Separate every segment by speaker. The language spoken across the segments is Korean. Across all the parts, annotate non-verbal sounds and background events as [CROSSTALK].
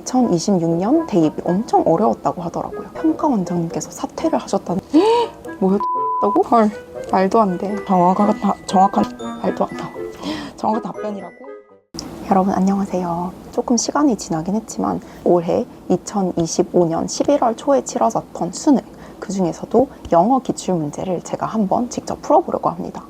Speaker 1: 2026년 대입이 엄청 어려웠다고 하더라고요. 평가 원장님께서 사퇴를 하셨다는. [GASPS] 뭐였다고? 헐, 말도 안 돼. 정확한, 다- 정확한, 말도 안 나와. 정확한 답변이라고? 여러분 안녕하세요. 조금 시간이 지나긴 했지만 올해 2025년 11월 초에 치러졌던 수능 그 중에서도 영어 기출 문제를 제가 한번 직접 풀어보려고 합니다.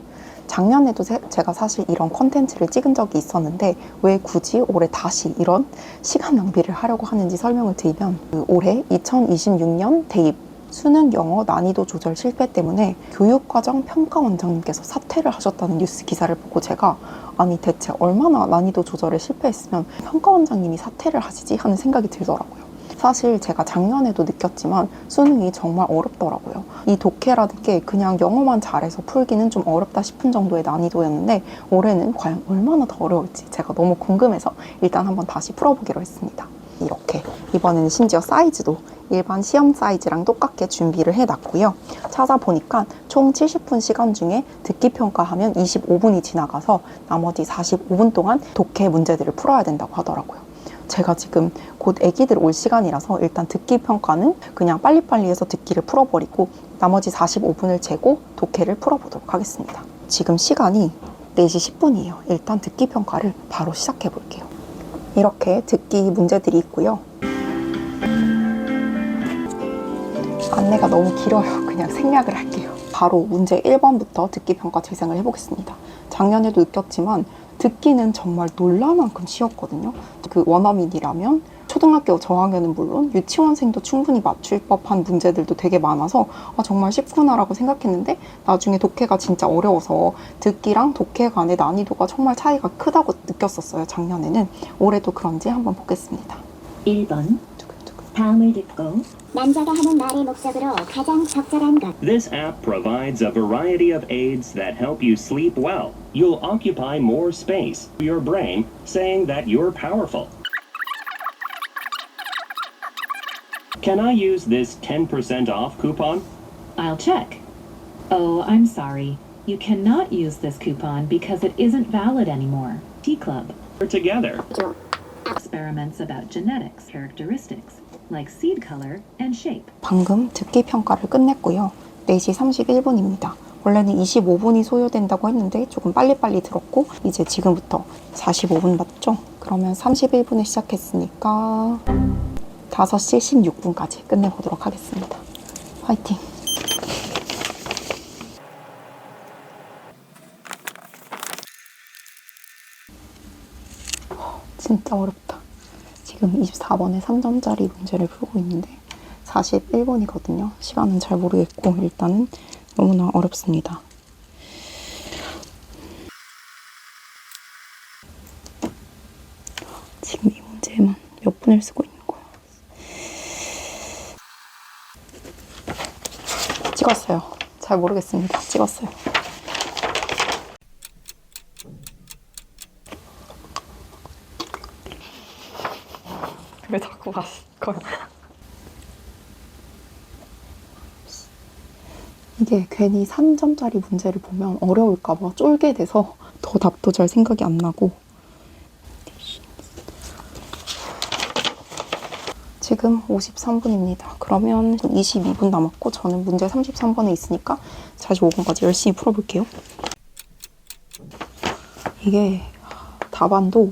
Speaker 1: 작년에도 세- 제가 사실 이런 콘텐츠를 찍은 적이 있었는데 왜 굳이 올해 다시 이런 시간 낭비를 하려고 하는지 설명을 드리면 그 올해 2026년 대입 수능 영어 난이도 조절 실패 때문에 교육과정 평가 원장님께서 사퇴를 하셨다는 뉴스 기사를 보고 제가 아니 대체 얼마나 난이도 조절에 실패했으면 평가 원장님이 사퇴를 하시지 하는 생각이 들더라고요. 사실 제가 작년에도 느꼈지만 수능이 정말 어렵더라고요. 이 독해라는 게 그냥 영어만 잘해서 풀기는 좀 어렵다 싶은 정도의 난이도였는데 올해는 과연 얼마나 더 어려울지 제가 너무 궁금해서 일단 한번 다시 풀어보기로 했습니다. 이렇게 이번에는 심지어 사이즈도 일반 시험 사이즈랑 똑같게 준비를 해놨고요. 찾아보니까 총 70분 시간 중에 듣기 평가하면 25분이 지나가서 나머지 45분 동안 독해 문제들을 풀어야 된다고 하더라고요. 제가 지금 곧 애기들 올 시간이라서 일단 듣기 평가는 그냥 빨리빨리 해서 듣기를 풀어버리고 나머지 45분을 재고 독해를 풀어보도록 하겠습니다. 지금 시간이 4시 10분이에요. 일단 듣기 평가를 바로 시작해 볼게요. 이렇게 듣기 문제들이 있고요. 안내가 너무 길어요. 그냥 생략을 할게요. 바로 문제 1번부터 듣기 평가 재생을 해보겠습니다. 작년에도 느꼈지만 듣기는 정말 놀랄 만큼 쉬웠거든요. 그 원어민이라면 초등학교 저학년은 물론 유치원생도 충분히 맞출 법한 문제들도 되게 많아서 아, 정말 쉽구나라고 생각했는데 나중에 독해가 진짜 어려워서 듣기랑 독해 간의 난이도가 정말 차이가 크다고 느꼈었어요. 작년에는 올해도 그런지 한번 보겠습니다.
Speaker 2: 1번
Speaker 1: 두근두근.
Speaker 2: 다음을 듣고
Speaker 3: 남자가 하는 말의 목적으로 가장 적절한 것.
Speaker 4: This app provides a variety of aids that help you sleep well. You'll occupy more space, your brain saying that you're powerful. Can I use this 10% off coupon?
Speaker 2: I'll check. Oh, I'm sorry. You cannot use this coupon because it isn't valid anymore. T Club
Speaker 4: We're together.
Speaker 2: experiments about genetics characteristics like seed color and shape.
Speaker 1: 방금 듣기 평가를 끝냈고요. 4시 31분입니다. 원래는 25분이 소요된다고 했는데 조금 빨리빨리 들었고 이제 지금부터 45분 맞죠? 그러면 31분에 시작했으니까 5시 16분까지 끝내보도록 하겠습니다. 화이팅! 진짜 어렵다. 지금 24번에 3점짜리 문제를 풀고 있는데 41분이거든요. 시간은 잘 모르겠고 일단은 너무나 어렵습니다. 지금 이 문제에만 몇 분을 쓰고 있는 거야. 찍었어요. 잘 모르겠습니다. 찍었어요. 왜 자꾸 마실 거야? 이게 괜히 3점짜리 문제를 보면 어려울까봐 쫄게 돼서 더 답도 잘 생각이 안 나고 지금 53분입니다. 그러면 22분 남았고 저는 문제 33번에 있으니까 45분까지 열심히 풀어볼게요. 이게 답안도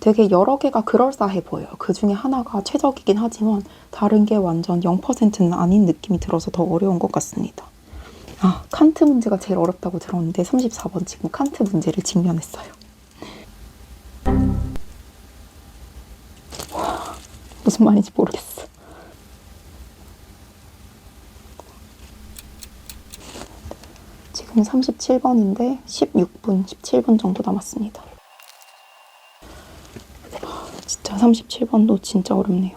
Speaker 1: 되게 여러 개가 그럴싸해 보여요. 그 중에 하나가 최적이긴 하지만 다른 게 완전 0%는 아닌 느낌이 들어서 더 어려운 것 같습니다. 아, 칸트 문제가 제일 어렵다고 들었는데 34번 지금 칸트 문제를 직면했어요. 와, 무슨 말인지 모르겠어. 지금 37번인데 16분, 17분 정도 남았습니다. 진짜 37번도 진짜 어렵네요.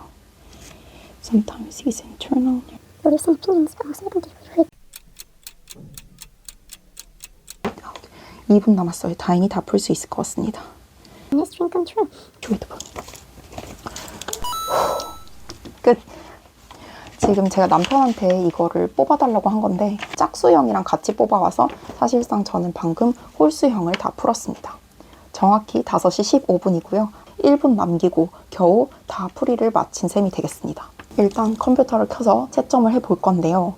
Speaker 1: Sometimes he's internal.
Speaker 3: What feelings possible to relate?
Speaker 1: 2분 남았어요. 다행히 다 풀 수 있을 것 같습니다.
Speaker 3: This dream come true.
Speaker 1: 조이드 번. 끝. 지금 제가 남편한테 이거를 뽑아달라고 한 건데 짝수형이랑 같이 뽑아와서 사실상 저는 방금 홀수형을 다 풀었습니다. 정확히 5시 15분이고요. 1분 남기고 겨우 다 풀이를 마친 셈이 되겠습니다. 일단 컴퓨터를 켜서 채점을 해볼 건데요.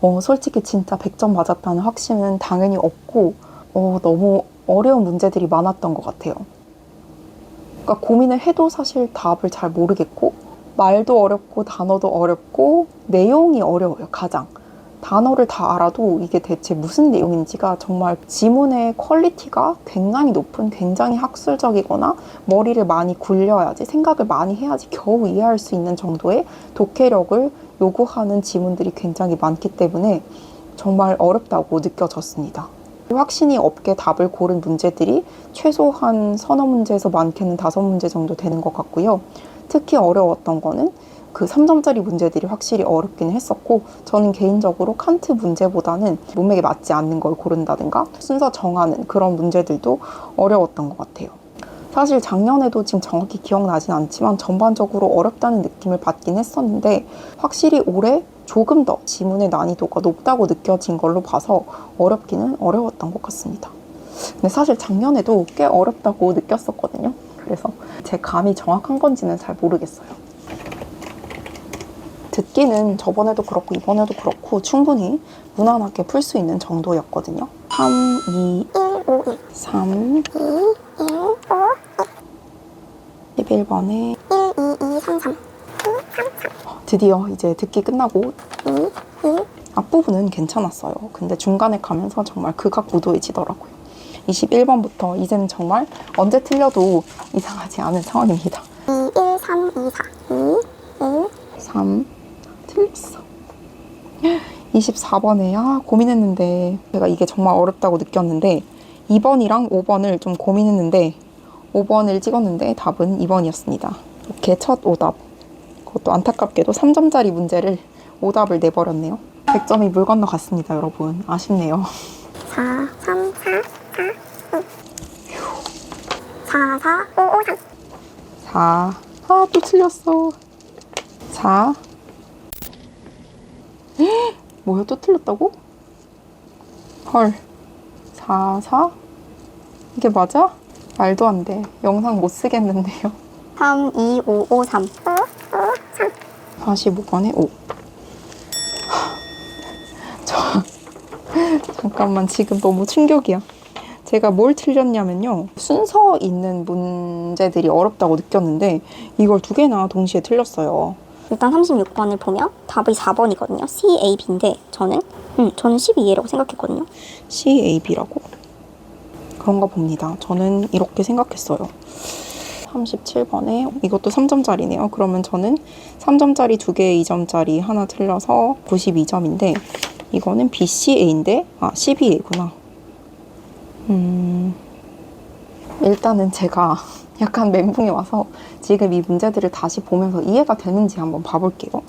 Speaker 1: 어, 솔직히 진짜 100점 맞았다는 확신은 당연히 없고 어, 너무 어려운 문제들이 많았던 것 같아요. 그러니까 고민을 해도 사실 답을 잘 모르겠고 말도 어렵고 단어도 어렵고 내용이 어려워요 가장 단어를 다 알아도 이게 대체 무슨 내용인지가 정말 지문의 퀄리티가 굉장히 높은 굉장히 학술적이거나 머리를 많이 굴려야지 생각을 많이 해야지 겨우 이해할 수 있는 정도의 독해력을 요구하는 지문들이 굉장히 많기 때문에 정말 어렵다고 느껴졌습니다. 확신이 없게 답을 고른 문제들이 최소한 서너 문제에서 많게는 다섯 문제 정도 되는 것 같고요. 특히 어려웠던 거는 그 3점짜리 문제들이 확실히 어렵긴 했었고 저는 개인적으로 칸트 문제보다는 문맥에 맞지 않는 걸 고른다든가 순서 정하는 그런 문제들도 어려웠던 것 같아요. 사실 작년에도 지금 정확히 기억나진 않지만 전반적으로 어렵다는 느낌을 받긴 했었는데 확실히 올해 조금 더 지문의 난이도가 높다고 느껴진 걸로 봐서 어렵기는 어려웠던 것 같습니다. 근데 사실 작년에도 꽤 어렵다고 느꼈었거든요. 그래서 제 감이 정확한 건지는 잘 모르겠어요. 듣기는 저번에도 그렇고 이번에도 그렇고 충분히 무난하게 풀 수 있는 정도였거든요. 3, 2, 3, 11번에 드디어 이제 듣기 끝나고 앞부분은 괜찮았어요. 근데 중간에 가면서 정말 극악무도해지더라고요. 21번부터 이제는 정말 언제 틀려도 이상하지 않은 상황입니다.
Speaker 3: 2, 1, 3, 2, 4 2, 1
Speaker 1: 3 틀렸어. 24번에 아 고민했는데 제가 이게 정말 어렵다고 느꼈는데 2번이랑 5번을 좀 고민했는데 5번을 찍었는데 답은 2번이었습니다. 이렇게 첫 오답. 그것도 안타깝게도 3점짜리 문제를 오답을 내버렸네요. 100점이 물 건너갔습니다, 여러분. 아쉽네요.
Speaker 3: 4, 3, 4, 4 4, 4, 5, 5, 3
Speaker 1: 4. 아, 또 틀렸어. 4. 뭐야, 또 틀렸다고? 헐. 4, 4? 이게 맞아? 말도 안 돼. 영상 못 쓰겠는데요.
Speaker 3: 3, 2, 5, 5, 3
Speaker 1: 45번에 5. 저, 잠깐만, 지금 너무 충격이야. 제가 뭘 틀렸냐면요. 순서 있는 문제들이 어렵다고 느꼈는데, 이걸 두 개나 동시에 틀렸어요.
Speaker 5: 일단 36번을 보면 답이 4번이거든요. C, A, B인데 저는 음, 저는 12A라고 생각했거든요.
Speaker 1: CAB라고? 그런가 봅니다. 저는 이렇게 생각했어요. 37번에 이것도 3점짜리네요. 그러면 저는 3점짜리 두 개, 2점짜리 하나 틀려서 92점인데 이거는 BCA인데 아, CBA구나. 음, 일단은 제가 약간 멘붕에 와서 지금 이 문제들을 다시 보면서 이해가 되는지 한번 봐볼게요.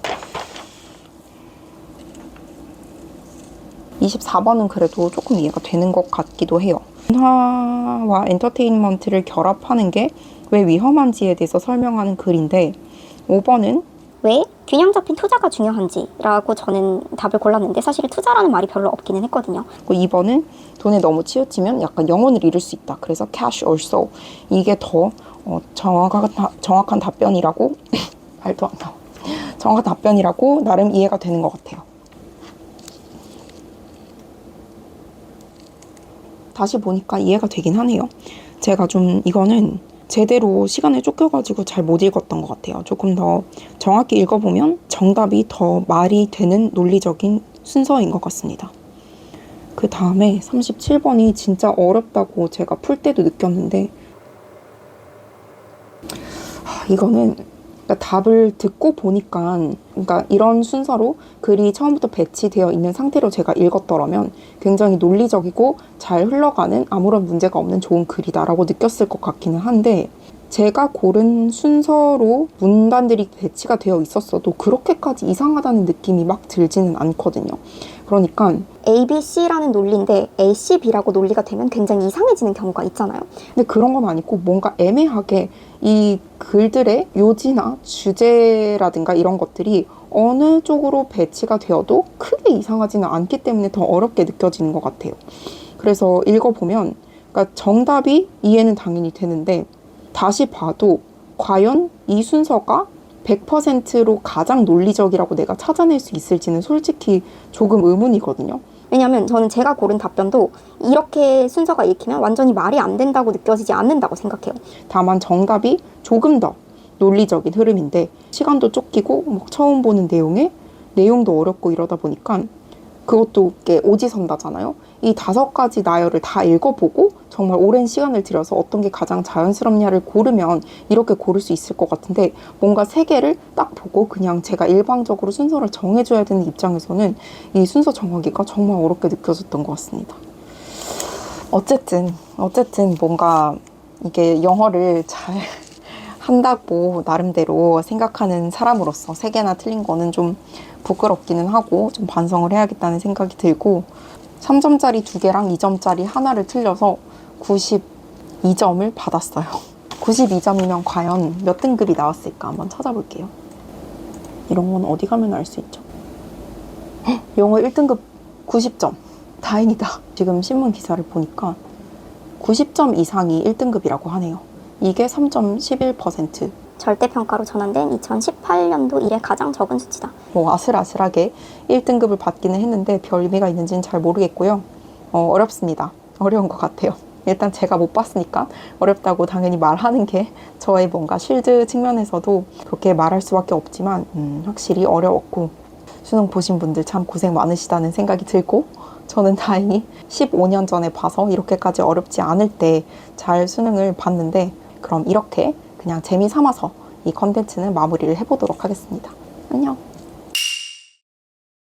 Speaker 1: 24번은 그래도 조금 이해가 되는 것 같기도 해요. 문화와 엔터테인먼트를 결합하는 게 왜 위험한지에 대해서 설명하는 글인데 5번은
Speaker 5: 왜 균형 잡힌 투자가 중요한지라고 저는 답을 골랐는데 사실 투자라는 말이 별로 없기는 했거든요.
Speaker 1: 2번은 돈에 너무 치우치면 약간 영혼을 잃을 수 있다. 그래서 cash or soul 이게 더 어, 정확한, 다- 정확한 답변이라고 [LAUGHS] 말도 안 나와. 정확한 답변이라고 나름 이해가 되는 것 같아요. 다시 보니까 이해가 되긴 하네요. 제가 좀 이거는 제대로 시간에 쫓겨가지고 잘 못 읽었던 것 같아요. 조금 더 정확히 읽어보면 정답이 더 말이 되는 논리적인 순서인 것 같습니다. 그 다음에 37번이 진짜 어렵다고 제가 풀 때도 느꼈는데, 하, 이거는 그러니까 답을 듣고 보니까, 그러니까 이런 순서로 글이 처음부터 배치되어 있는 상태로 제가 읽었더라면 굉장히 논리적이고 잘 흘러가는 아무런 문제가 없는 좋은 글이다라고 느꼈을 것 같기는 한데, 제가 고른 순서로 문단들이 배치가 되어 있었어도 그렇게까지 이상하다는 느낌이 막 들지는 않거든요. 그러니까
Speaker 5: A, B, C라는 논리인데 A, C, B라고 논리가 되면 굉장히 이상해지는 경우가 있잖아요.
Speaker 1: 근데 그런 건 아니고 뭔가 애매하게 이 글들의 요지나 주제라든가 이런 것들이 어느 쪽으로 배치가 되어도 크게 이상하지는 않기 때문에 더 어렵게 느껴지는 것 같아요. 그래서 읽어보면 그러니까 정답이 이해는 당연히 되는데 다시 봐도 과연 이 순서가 100%로 가장 논리적이라고 내가 찾아낼 수 있을지는 솔직히 조금 의문이거든요.
Speaker 5: 왜냐면 저는 제가 고른 답변도 이렇게 순서가 읽히면 완전히 말이 안 된다고 느껴지지 않는다고 생각해요.
Speaker 1: 다만 정답이 조금 더 논리적인 흐름인데 시간도 쫓기고 막 처음 보는 내용에 내용도 어렵고 이러다 보니까 그것도 이게 오지선다잖아요. 이 다섯 가지 나열을 다 읽어보고 정말 오랜 시간을 들여서 어떤 게 가장 자연스럽냐를 고르면 이렇게 고를 수 있을 것 같은데 뭔가 세 개를 딱 보고 그냥 제가 일방적으로 순서를 정해줘야 되는 입장에서는 이 순서 정하기가 정말 어렵게 느껴졌던 것 같습니다. 어쨌든 어쨌든 뭔가 이게 영어를 잘 한다고 나름대로 생각하는 사람으로서 세 개나 틀린 거는 좀 부끄럽기는 하고 좀 반성을 해야겠다는 생각이 들고 3점짜리 두 개랑 2점짜리 하나를 틀려서 92점을 받았어요. [LAUGHS] 92점이면 과연 몇 등급이 나왔을까 한번 찾아볼게요. 이런 건 어디 가면 알 수 있죠. 헉, [GASPS] 영어 1등급 90점. 다행이다. 지금 신문 기사를 보니까 90점 이상이 1등급이라고 하네요. 이게 3.11%.
Speaker 5: 절대평가로 전환된 2018년도 이래 가장 적은 수치다.
Speaker 1: 뭐 아슬아슬하게 1등급을 받기는 했는데 별 의미가 있는지는 잘 모르겠고요. 어, 어렵습니다. 어려운 것 같아요. 일단 제가 못 봤으니까 어렵다고 당연히 말하는 게 저의 뭔가 실드 측면에서도 그렇게 말할 수밖에 없지만 음, 확실히 어려웠고 수능 보신 분들 참 고생 많으시다는 생각이 들고 저는 다행히 15년 전에 봐서 이렇게까지 어렵지 않을 때 잘 수능을 봤는데 그럼 이렇게 그냥 재미 삼아서 이 컨텐츠는 마무리를 해보도록 하겠습니다. 안녕.